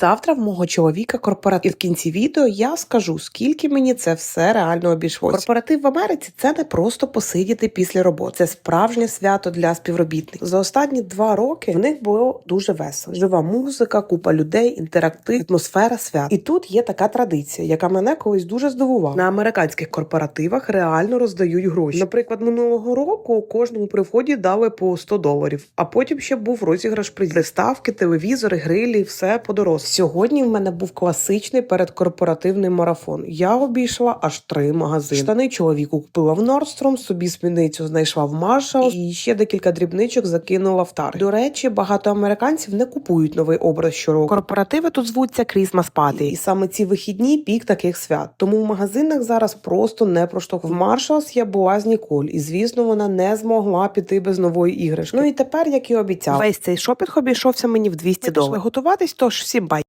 Завтра в мого чоловіка корпоратив. І в кінці відео я скажу, скільки мені це все реально обійшлося. Корпоратив в Америці це не просто посидіти після роботи. Це справжнє свято для співробітників. За останні два роки в них було дуже весело. Жива музика, купа людей, інтерактив, атмосфера свят. І тут є така традиція, яка мене колись дуже здивувала. На американських корпоративах реально роздають гроші. Наприклад, минулого року кожному при вході дали по 100 доларів, а потім ще був розіграш при приставки, телевізори, грилі, все по дорозі. Сьогодні в мене був класичний передкорпоративний марафон. Я обійшла аж три магазини. Штани чоловіку купила в Nordstrom, собі спідницю знайшла в Marshall і ще декілька дрібничок закинула в Target. До речі, багато американців не купують новий образ щороку. Корпоративи тут звуться Christmas Party. і саме ці вихідні пік таких свят. Тому в магазинах зараз просто не проштовх. В Marshalls я була з Ніколь, і звісно, вона не змогла піти без нової іграшки. Ну і тепер, як і обіцяла, весь цей шопінг обійшовся мені в 200 доларів. Готуватись, тож всім